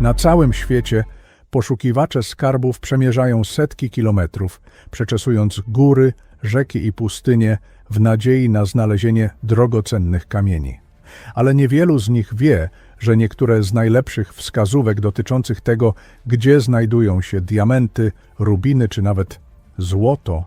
Na całym świecie poszukiwacze skarbów przemierzają setki kilometrów, przeczesując góry, rzeki i pustynie w nadziei na znalezienie drogocennych kamieni. Ale niewielu z nich wie, że niektóre z najlepszych wskazówek dotyczących tego, gdzie znajdują się diamenty, rubiny czy nawet złoto,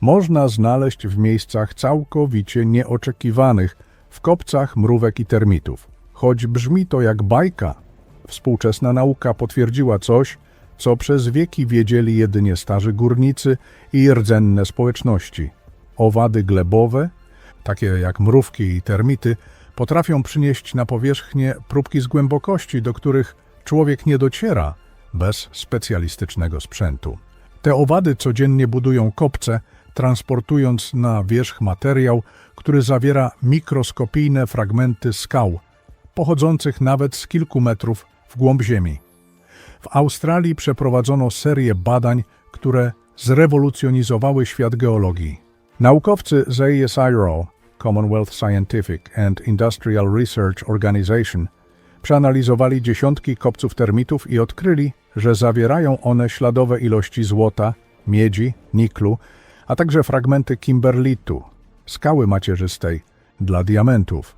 można znaleźć w miejscach całkowicie nieoczekiwanych, w kopcach mrówek i termitów. Choć brzmi to jak bajka, współczesna nauka potwierdziła coś, co przez wieki wiedzieli jedynie starzy górnicy i rdzenne społeczności. Owady glebowe, takie jak mrówki i termity, potrafią przynieść na powierzchnię próbki z głębokości, do których człowiek nie dociera bez specjalistycznego sprzętu. Te owady codziennie budują kopce, transportując na wierzch materiał, który zawiera mikroskopijne fragmenty skał, pochodzących nawet z kilku metrów w głąb ziemi. W Australii przeprowadzono serię badań, które zrewolucjonizowały świat geologii. Naukowcy z ASIRO, Commonwealth Scientific and Industrial Research Organization, przeanalizowali dziesiątki kopców termitów i odkryli, że zawierają one śladowe ilości złota, miedzi, niklu, a także fragmenty kimberlitu, skały macierzystej, dla diamentów.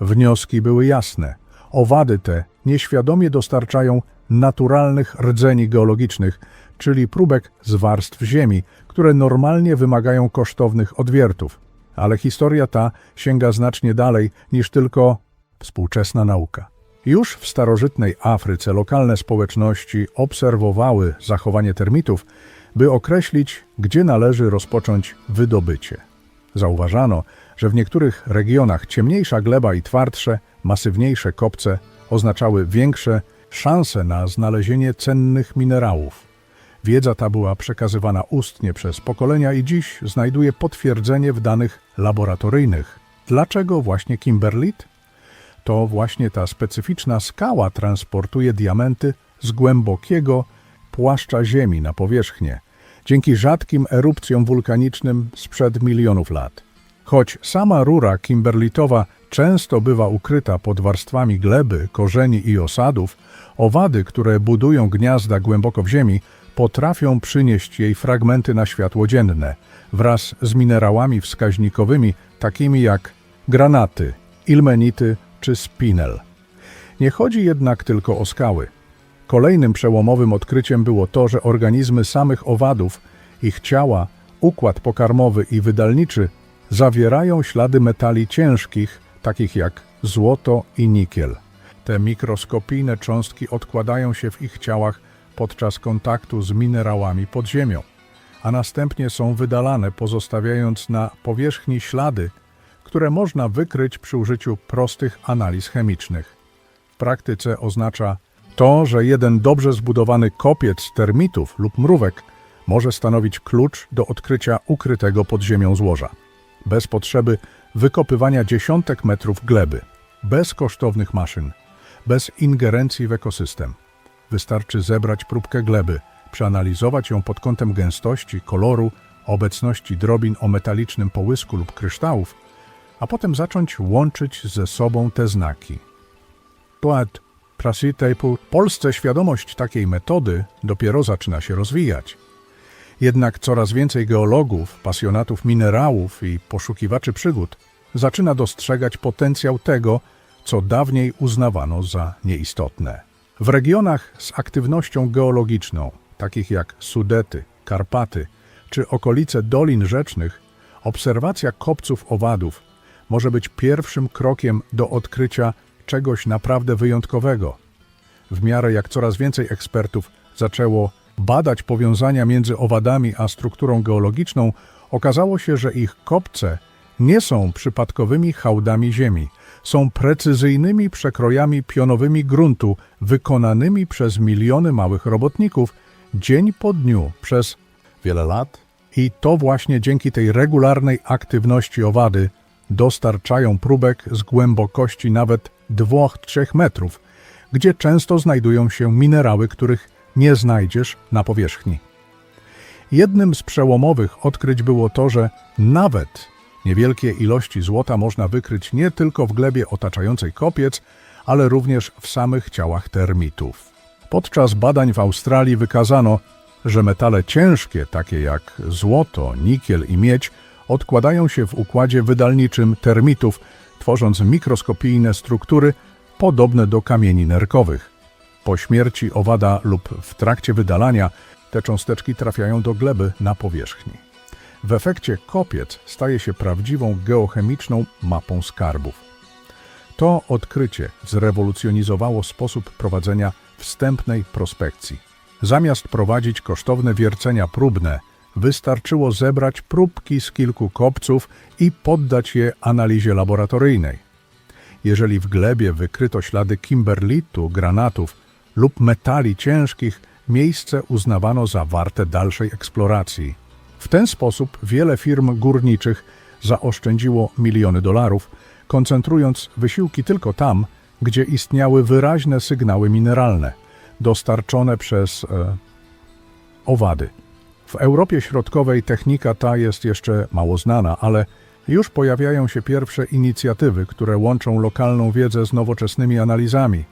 Wnioski były jasne. Owady te nieświadomie dostarczają naturalnych rdzeni geologicznych, czyli próbek z warstw ziemi, które normalnie wymagają kosztownych odwiertów. Ale historia ta sięga znacznie dalej niż tylko współczesna nauka. Już w starożytnej Afryce lokalne społeczności obserwowały zachowanie termitów, by określić, gdzie należy rozpocząć wydobycie. Zauważano, że w niektórych regionach ciemniejsza gleba i twardsze, masywniejsze kopce oznaczały większe szanse na znalezienie cennych minerałów. Wiedza ta była przekazywana ustnie przez pokolenia i dziś znajduje potwierdzenie w danych laboratoryjnych. Dlaczego właśnie kimberlit? To właśnie ta specyficzna skała transportuje diamenty z głębokiego płaszcza ziemi na powierzchnię, dzięki rzadkim erupcjom wulkanicznym sprzed milionów lat. Choć sama rura kimberlitowa często bywa ukryta pod warstwami gleby, korzeni i osadów, owady, które budują gniazda głęboko w ziemi, potrafią przynieść jej fragmenty na światło dzienne, wraz z minerałami wskaźnikowymi, takimi jak granaty, ilmenity czy spinel. Nie chodzi jednak tylko o skały. Kolejnym przełomowym odkryciem było to, że organizmy samych owadów, ich ciała, układ pokarmowy i wydalniczy zawierają ślady metali ciężkich, takich jak złoto i nikiel. Te mikroskopijne cząstki odkładają się w ich ciałach podczas kontaktu z minerałami pod ziemią, a następnie są wydalane, pozostawiając na powierzchni ślady, które można wykryć przy użyciu prostych analiz chemicznych. W praktyce oznacza to, że jeden dobrze zbudowany kopiec termitów lub mrówek może stanowić klucz do odkrycia ukrytego pod ziemią złoża. Bez potrzeby wykopywania dziesiątek metrów gleby, bez kosztownych maszyn, bez ingerencji w ekosystem. Wystarczy zebrać próbkę gleby, przeanalizować ją pod kątem gęstości, koloru, obecności drobin o metalicznym połysku lub kryształów, a potem zacząć łączyć ze sobą te znaki. Poet Prasitejpu w Polsce świadomość takiej metody dopiero zaczyna się rozwijać. Jednak coraz więcej geologów, pasjonatów minerałów i poszukiwaczy przygód zaczyna dostrzegać potencjał tego, co dawniej uznawano za nieistotne. W regionach z aktywnością geologiczną, takich jak Sudety, Karpaty czy okolice dolin rzecznych, obserwacja kopców owadów może być pierwszym krokiem do odkrycia czegoś naprawdę wyjątkowego. W miarę jak coraz więcej ekspertów zaczęło badać powiązania między owadami a strukturą geologiczną, okazało się, że ich kopce nie są przypadkowymi hałdami ziemi, są precyzyjnymi przekrojami pionowymi gruntu wykonanymi przez miliony małych robotników dzień po dniu przez wiele lat. I to właśnie dzięki tej regularnej aktywności owady dostarczają próbek z głębokości nawet 2-3 metrów, gdzie często znajdują się minerały, których nie znajdziesz na powierzchni. Jednym z przełomowych odkryć było to, że nawet niewielkie ilości złota można wykryć nie tylko w glebie otaczającej kopiec, ale również w samych ciałach termitów. Podczas badań w Australii wykazano, że metale ciężkie, takie jak złoto, nikiel i miedź, odkładają się w układzie wydalniczym termitów, tworząc mikroskopijne struktury podobne do kamieni nerkowych. Po śmierci owada lub w trakcie wydalania te cząsteczki trafiają do gleby na powierzchni. W efekcie kopiec staje się prawdziwą geochemiczną mapą skarbów. To odkrycie zrewolucjonizowało sposób prowadzenia wstępnej prospekcji. Zamiast prowadzić kosztowne wiercenia próbne, wystarczyło zebrać próbki z kilku kopców i poddać je analizie laboratoryjnej. Jeżeli w glebie wykryto ślady kimberlitu, granatów lub metali ciężkich, miejsce uznawano za warte dalszej eksploracji. W ten sposób wiele firm górniczych zaoszczędziło miliony dolarów, koncentrując wysiłki tylko tam, gdzie istniały wyraźne sygnały mineralne, dostarczone przez e, owady. W Europie Środkowej technika ta jest jeszcze mało znana, ale już pojawiają się pierwsze inicjatywy, które łączą lokalną wiedzę z nowoczesnymi analizami.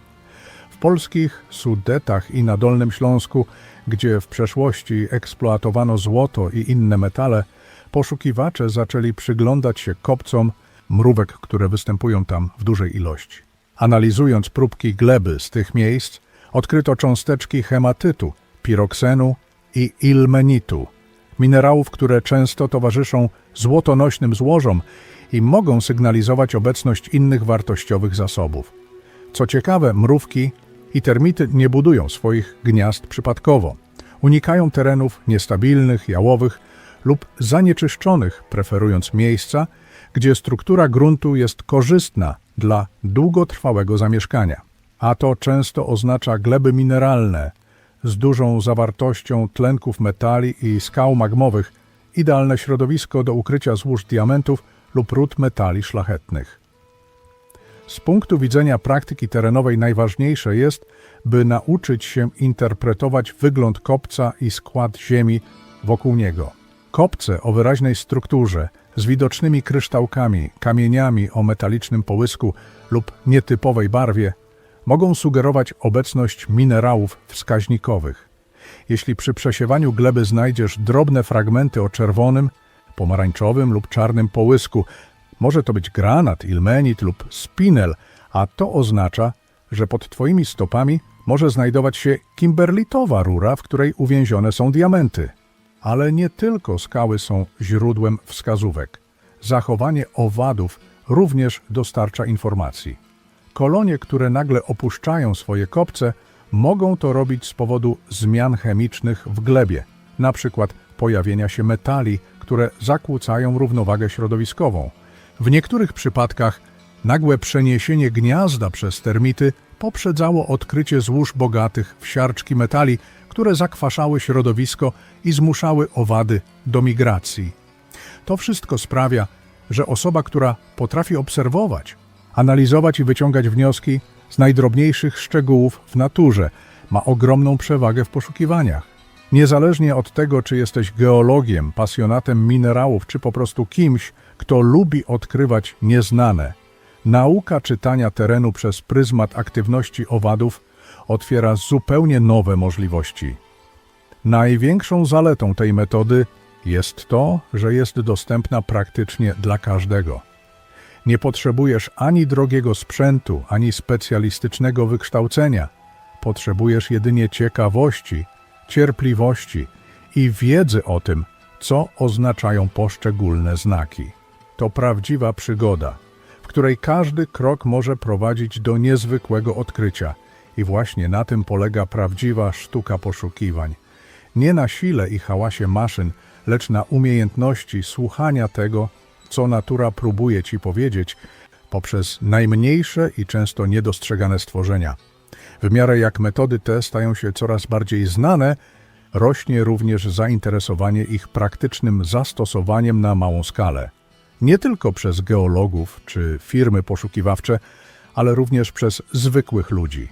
W polskich Sudetach i na Dolnym Śląsku, gdzie w przeszłości eksploatowano złoto i inne metale, poszukiwacze zaczęli przyglądać się kopcom mrówek, które występują tam w dużej ilości. Analizując próbki gleby z tych miejsc, odkryto cząsteczki hematytu, piroksenu i ilmenitu, minerałów, które często towarzyszą złotonośnym złożom i mogą sygnalizować obecność innych wartościowych zasobów. Co ciekawe, mrówki i termity nie budują swoich gniazd przypadkowo. Unikają terenów niestabilnych, jałowych lub zanieczyszczonych, preferując miejsca, gdzie struktura gruntu jest korzystna dla długotrwałego zamieszkania. A to często oznacza gleby mineralne z dużą zawartością tlenków metali i skał magmowych, idealne środowisko do ukrycia złóż diamentów lub ród metali szlachetnych. Z punktu widzenia praktyki terenowej najważniejsze jest, by nauczyć się interpretować wygląd kopca i skład ziemi wokół niego. Kopce o wyraźnej strukturze, z widocznymi kryształkami, kamieniami o metalicznym połysku lub nietypowej barwie, mogą sugerować obecność minerałów wskaźnikowych. Jeśli przy przesiewaniu gleby znajdziesz drobne fragmenty o czerwonym, pomarańczowym lub czarnym połysku, może to być granat, ilmenit lub spinel, a to oznacza, że pod Twoimi stopami może znajdować się kimberlitowa rura, w której uwięzione są diamenty. Ale nie tylko skały są źródłem wskazówek. Zachowanie owadów również dostarcza informacji. Kolonie, które nagle opuszczają swoje kopce, mogą to robić z powodu zmian chemicznych w glebie, przykład pojawienia się metali, które zakłócają równowagę środowiskową. W niektórych przypadkach nagłe przeniesienie gniazda przez termity poprzedzało odkrycie złóż bogatych w siarczki metali, które zakwaszały środowisko i zmuszały owady do migracji. To wszystko sprawia, że osoba, która potrafi obserwować, analizować i wyciągać wnioski z najdrobniejszych szczegółów w naturze, ma ogromną przewagę w poszukiwaniach. Niezależnie od tego, czy jesteś geologiem, pasjonatem minerałów, czy po prostu kimś, kto lubi odkrywać nieznane, nauka czytania terenu przez pryzmat aktywności owadów otwiera zupełnie nowe możliwości. Największą zaletą tej metody jest to, że jest dostępna praktycznie dla każdego. Nie potrzebujesz ani drogiego sprzętu, ani specjalistycznego wykształcenia. Potrzebujesz jedynie ciekawości, cierpliwości i wiedzy o tym, co oznaczają poszczególne znaki. To prawdziwa przygoda, w której każdy krok może prowadzić do niezwykłego odkrycia. I właśnie na tym polega prawdziwa sztuka poszukiwań. Nie na sile i hałasie maszyn, lecz na umiejętności słuchania tego, co natura próbuje ci powiedzieć poprzez najmniejsze i często niedostrzegane stworzenia. W miarę jak metody te stają się coraz bardziej znane, rośnie również zainteresowanie ich praktycznym zastosowaniem na małą skalę. Nie tylko przez geologów czy firmy poszukiwawcze, ale również przez zwykłych ludzi.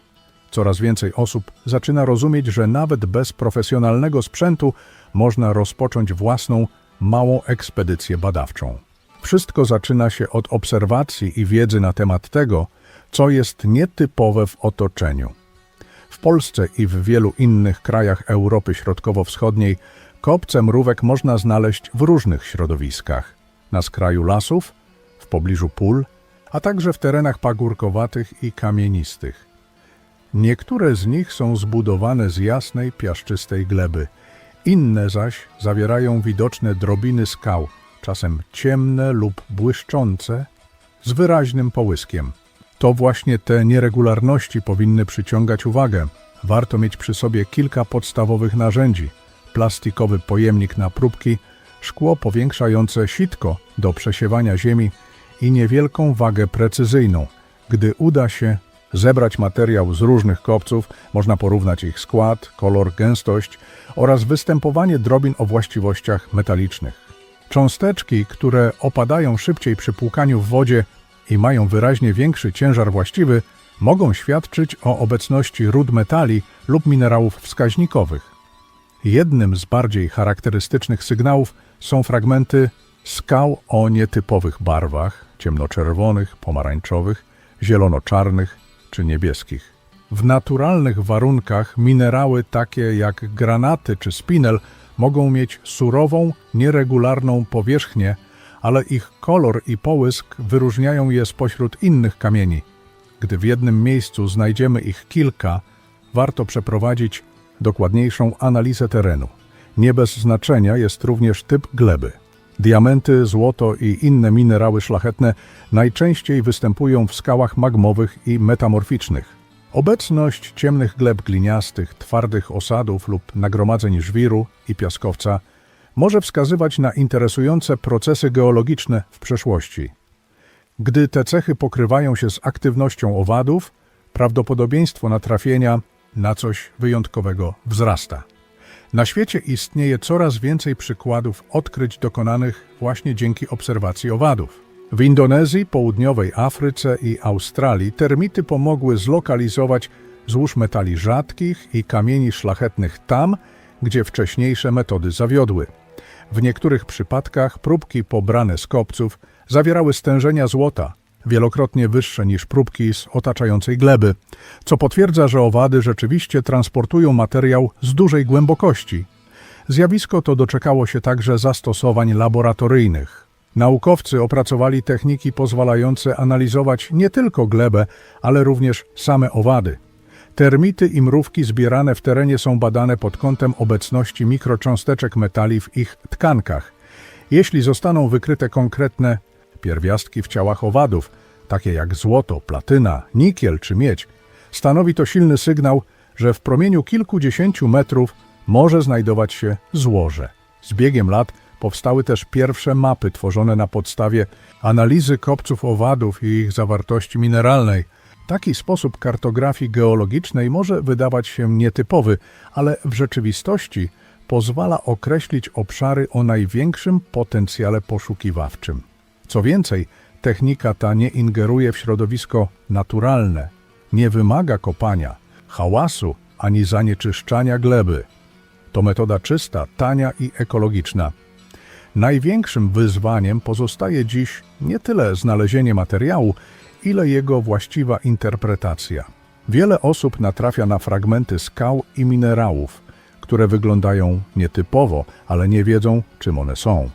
Coraz więcej osób zaczyna rozumieć, że nawet bez profesjonalnego sprzętu można rozpocząć własną, małą ekspedycję badawczą. Wszystko zaczyna się od obserwacji i wiedzy na temat tego, co jest nietypowe w otoczeniu. W Polsce i w wielu innych krajach Europy Środkowo-Wschodniej kopce mrówek można znaleźć w różnych środowiskach. Na skraju lasów, w pobliżu pól, a także w terenach pagórkowatych i kamienistych. Niektóre z nich są zbudowane z jasnej, piaszczystej gleby, inne zaś zawierają widoczne drobiny skał, czasem ciemne lub błyszczące, z wyraźnym połyskiem. To właśnie te nieregularności powinny przyciągać uwagę. Warto mieć przy sobie kilka podstawowych narzędzi: plastikowy pojemnik na próbki, szkło powiększające sitko do przesiewania ziemi i niewielką wagę precyzyjną. Gdy uda się zebrać materiał z różnych kopców, można porównać ich skład, kolor, gęstość oraz występowanie drobin o właściwościach metalicznych. Cząsteczki, które opadają szybciej przy płukaniu w wodzie i mają wyraźnie większy ciężar właściwy, mogą świadczyć o obecności ród metali lub minerałów wskaźnikowych. Jednym z bardziej charakterystycznych sygnałów są fragmenty skał o nietypowych barwach ciemnoczerwonych, pomarańczowych, zielono-czarnych czy niebieskich. W naturalnych warunkach minerały takie jak granaty czy spinel mogą mieć surową, nieregularną powierzchnię, ale ich kolor i połysk wyróżniają je spośród innych kamieni. Gdy w jednym miejscu znajdziemy ich kilka, warto przeprowadzić dokładniejszą analizę terenu. Nie bez znaczenia jest również typ gleby. Diamenty, złoto i inne minerały szlachetne najczęściej występują w skałach magmowych i metamorficznych. Obecność ciemnych gleb gliniastych, twardych osadów lub nagromadzeń żwiru i piaskowca może wskazywać na interesujące procesy geologiczne w przeszłości. Gdy te cechy pokrywają się z aktywnością owadów, prawdopodobieństwo natrafienia na coś wyjątkowego wzrasta. Na świecie istnieje coraz więcej przykładów odkryć dokonanych właśnie dzięki obserwacji owadów. W Indonezji, południowej Afryce i Australii termity pomogły zlokalizować złóż metali rzadkich i kamieni szlachetnych tam, gdzie wcześniejsze metody zawiodły. W niektórych przypadkach próbki pobrane z kopców zawierały stężenia złota, wielokrotnie wyższe niż próbki z otaczającej gleby, co potwierdza, że owady rzeczywiście transportują materiał z dużej głębokości. Zjawisko to doczekało się także zastosowań laboratoryjnych. Naukowcy opracowali techniki pozwalające analizować nie tylko glebę, ale również same owady. Termity i mrówki zbierane w terenie są badane pod kątem obecności mikrocząsteczek metali w ich tkankach. Jeśli zostaną wykryte konkretne pierwiastki w ciałach owadów, takie jak złoto, platyna, nikiel czy miedź, stanowi to silny sygnał, że w promieniu kilkudziesięciu metrów może znajdować się złoże. Z biegiem lat powstały też pierwsze mapy tworzone na podstawie analizy kopców owadów i ich zawartości mineralnej. Taki sposób kartografii geologicznej może wydawać się nietypowy, ale w rzeczywistości pozwala określić obszary o największym potencjale poszukiwawczym. Co więcej, technika ta nie ingeruje w środowisko naturalne, nie wymaga kopania, hałasu ani zanieczyszczania gleby. To metoda czysta, tania i ekologiczna. Największym wyzwaniem pozostaje dziś nie tyle znalezienie materiału, ile jego właściwa interpretacja. Wiele osób natrafia na fragmenty skał i minerałów, które wyglądają nietypowo, ale nie wiedzą, czym one są.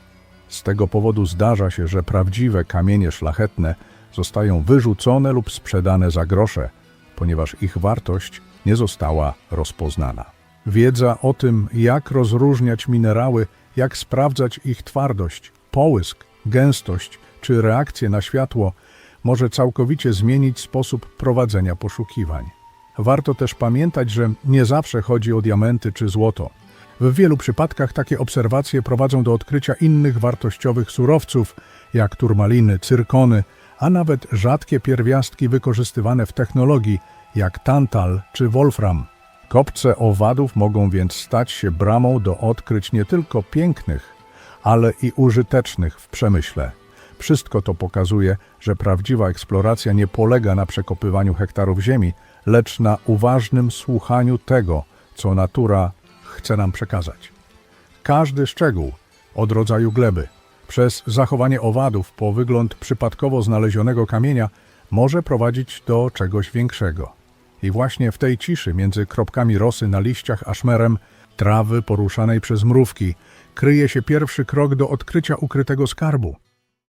Z tego powodu zdarza się, że prawdziwe kamienie szlachetne zostają wyrzucone lub sprzedane za grosze, ponieważ ich wartość nie została rozpoznana. Wiedza o tym, jak rozróżniać minerały, jak sprawdzać ich twardość, połysk, gęstość czy reakcję na światło, może całkowicie zmienić sposób prowadzenia poszukiwań. Warto też pamiętać, że nie zawsze chodzi o diamenty czy złoto. W wielu przypadkach takie obserwacje prowadzą do odkrycia innych wartościowych surowców, jak turmaliny, cyrkony, a nawet rzadkie pierwiastki wykorzystywane w technologii, jak tantal czy wolfram. Kopce owadów mogą więc stać się bramą do odkryć nie tylko pięknych, ale i użytecznych w przemyśle. Wszystko to pokazuje, że prawdziwa eksploracja nie polega na przekopywaniu hektarów ziemi, lecz na uważnym słuchaniu tego, co natura chce nam przekazać. Każdy szczegół, od rodzaju gleby, przez zachowanie owadów po wygląd przypadkowo znalezionego kamienia, może prowadzić do czegoś większego. I właśnie w tej ciszy między kropkami rosy na liściach a szmerem trawy poruszanej przez mrówki kryje się pierwszy krok do odkrycia ukrytego skarbu.